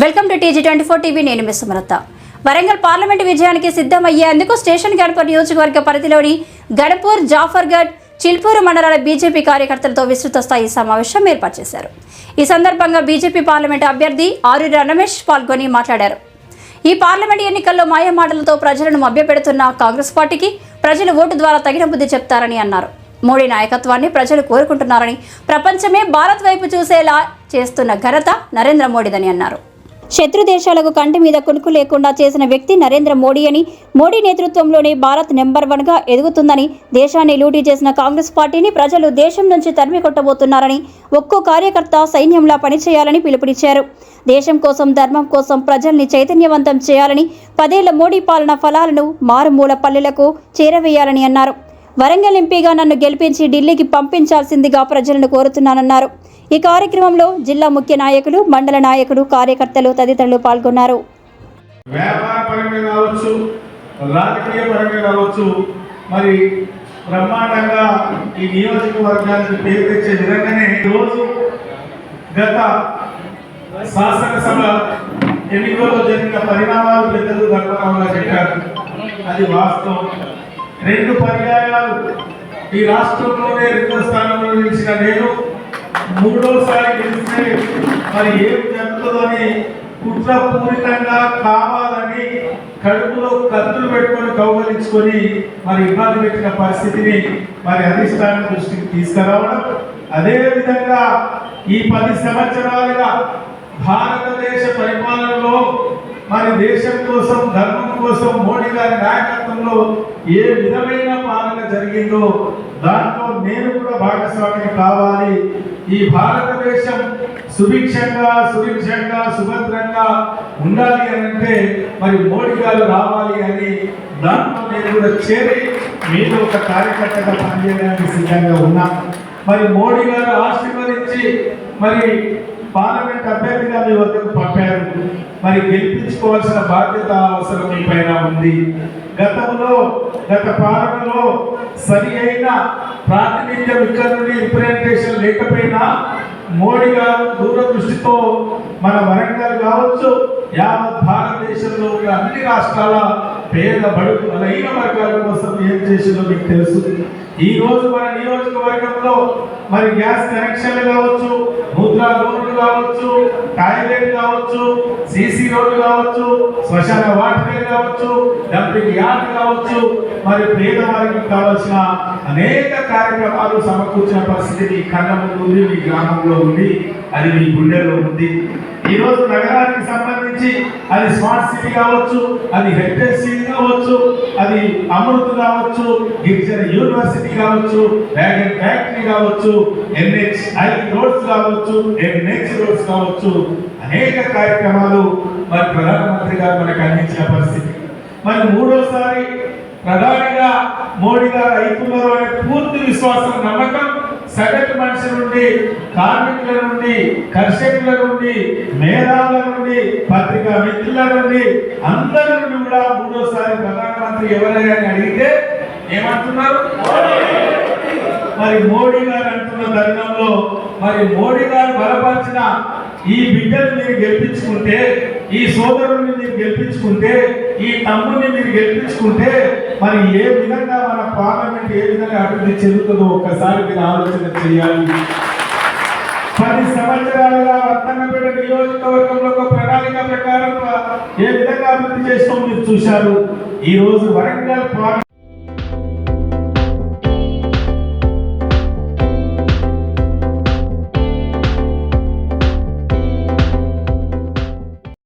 Welcome to TG twenty four TV నేను miss Sumalatha. Warangal parliament విజయానికి సిద్ధమయ్యేందుకు స్టేషన్ గణపూర్ నియోజకవర్గ పరిధిలోని గణపూర్ జాఫర్గఢ్ చిల్పూరు మండలాల బీజేపీ కార్యకర్తలతో విస్తృత స్థాయి సమావేశం ఏర్పాటు చేశారు. ఈ సందర్భంగా బీజేపీ పార్లమెంటు అభ్యర్థి ఆరు రమేష్ పాల్గొని మాట్లాడారు. ఈ పార్లమెంట్ ఎన్నికల్లో మాయమాటలతో ప్రజలను మభ్యపెడుతున్న కాంగ్రెస్ పార్టీకి ప్రజలు ఓటు ద్వారా తగిన బుద్ధి చెప్తారని అన్నారు. మోడీ నాయకత్వాన్ని ప్రజలు కోరుకుంటున్నారని ప్రపంచమే భారత్ వైపు చూసేలా చేస్తున్న ఘనత నరేంద్ర మోడీదని అన్నారు. శత్రు దేశాలకు కంటి మీద కునుకు లేకుండా చేసిన వ్యక్తి నరేంద్ర మోడీ అని మోడీ నేతృత్వంలోనే భారత్ నెంబర్ వన్గా ఎదుగుతుందని దేశాన్ని లూటీ చేసిన కాంగ్రెస్ పార్టీని ప్రజలు దేశం నుంచి తరిమి కొట్టబోతున్నారని ఒక్కో కార్యకర్త సైన్యంలా పనిచేయాలని పిలుపునిచ్చారు. దేశం కోసం ధర్మం కోసం ప్రజల్ని చైతన్యవంతం చేయాలని పదేళ్ళ మోడీ పాలన ఫలాలను మారుమూల పల్లెలకు చేరవేయాలని అన్నారు. వరంగల్ ఎంపీగా నన్ను గెలిపించి ఢిల్లీకి పంపించాల్సిందిగా ప్రజలను కోరుతున్నానన్నారు. ఈ కార్యక్రమంలో జిల్లా ముఖ్య నాయకులు మండల నాయకులు కార్యకర్తలు తదితరులు పాల్గొన్నారు. మరి బ్రహ్మాండంగా ఈ నియోజకవర్గానికి పేరు తెచ్చే విధంగానే రోజు గత శాసనసభ ఎన్నికల్లో జరిగిన పరిణామాలు పెద్దలు గర్వకంగా చెప్పారు. అది వాస్తవం. రెండు పర్యాయాలు. ఈ రాష్ట్రంలోనే రెండో స్థానంలో నిలిచిన నేను మూడోసారి గెలిస్తే మరి ఏం జరుగుతుందని కుట్రపూరితంగా కావాలని కడుపులో కత్తులు పెట్టుకొని కౌగలించుకొని మరి ఇబ్బంది పెట్టిన పరిస్థితిని మరి అధిష్టానం దృష్టికి తీసుకురావడం. అదేవిధంగా ఈ పది సంవత్సరాలుగా భారతదేశ పరిపాలనలో మరి దేశం కోసం ధర్మం కోసం మోడీ గారి నాయకత్వంలో ఏ విధమైన పాలన జరిగిందో దాంట్లో నేను కూడా భాగస్వామిని కావాలి. ఈ భారతదేశం సుభిక్షంగా సుభిక్షంగా సుభద్రంగా ఉండాలి అని అంటే మరి మోడీ గారు రావాలి అని దాంట్లో నేను కూడా చేరి మీతో ఒక కార్యకర్తగా పనిచేయడానికి సిద్ధంగా ఉన్నాను మరి మోడీ గారు ఆశీర్వదించి మరి పార్లమెంట్ అభ్యర్థిగా మీ వద్దకు పంపారు. మరి గెలిపించుకోవాల్సిన బాధ్యత అవసరం మీ పైన ఉంది. గతంలో గత పాలనలో సరి అయిన ప్రాతినిధ్యం ఇక్కడ నుండి ఇంప్లిమెంటేషన్ లేకపోయినా మోడీ గారు దూరదృష్టితో మన వరంగల్ కావచ్చు యావత్ భారతదేశంలో ఉన్న అన్ని రాష్ట్రాల పేద బడుగు బలహీన వర్గాల కోసం ఏం చేసిందో మీకు తెలుసు. ఈ రోజు మన నియోజకవర్గంలో మరి గ్యాస్ కనెక్షన్లు కావచ్చు ముద్రా లోన్లు కావచ్చు టాయిలెట్ కావచ్చు రోడ్లు కావచ్చు శ్మశాన వాటికలు కావచ్చు డంపింగ్ యార్డ్ కావచ్చు మరి పేదవారికి కావాల్సిన అనేక కార్యక్రమాలు సమకూర్చిన పరిస్థితి మీ కళ్ళ ముందు ఉంది మీ గ్రామంలో ఉంది అది మీ గుండెలో ఉంది. ఈ రోజు నగరానికి సంబంధించి అది స్మార్ట్ సిటీ కావచ్చు అది హెరిటేజ్ సిటీ కావచ్చు అది అమృత్ కావచ్చు గిరిజన యూనివర్సిటీ కావచ్చు వ్యాగన్ ఫ్యాక్టరీ కావచ్చు ఎన్హెచ్ ఐ రోడ్స్ కావచ్చు ఎన్హెచ్ రోడ్స్ కావచ్చు అనేక కార్యక్రమాలు మరి ప్రధానమంత్రి గారు మనకు అందించిన పరిస్థితి. మరి మూడోసారి ప్రధానిగా మోడీ గారు అవుతున్నారు అనే పూర్తి విశ్వాసం నమ్మకం సగటు మనిషి నుండి కార్మికుల నుండి కర్షకుల నుండి మేధావుల నుండి పత్రికా మిత్రుల నుండి అందరి నుండి కూడా మూడోసారి ప్రధానమంత్రి ఎవరైనా అడిగితే ఏమంటున్నారు? మరి మోడీ గారు అంటున్న తరుణంలో మరి మోడీ గారు బలపరిచిన ఈ బిడ్డను మీరు గెలిపించుకుంటే ఈ సోదరుని మీరు గెలిపించుకుంటే ఈ తమ్ముడిని మీరు గెలిపించుకుంటే మరి ఏ విధంగా మన పార్లమెంట్ ఏ విధంగా అభివృద్ధి చెందుతుందో ఒక్కసారి మీరు ఆలోచన చేయాలి. పది సంవత్సరాలుగా వర్తన్నపేట నియోజకవర్గంలో ఒక ప్రణాళిక ప్రకారం ఏ విధంగా అభివృద్ధి చేస్తాం మీరు చూశారు. ఈ రోజు వరంగల్ పార్లమెంట్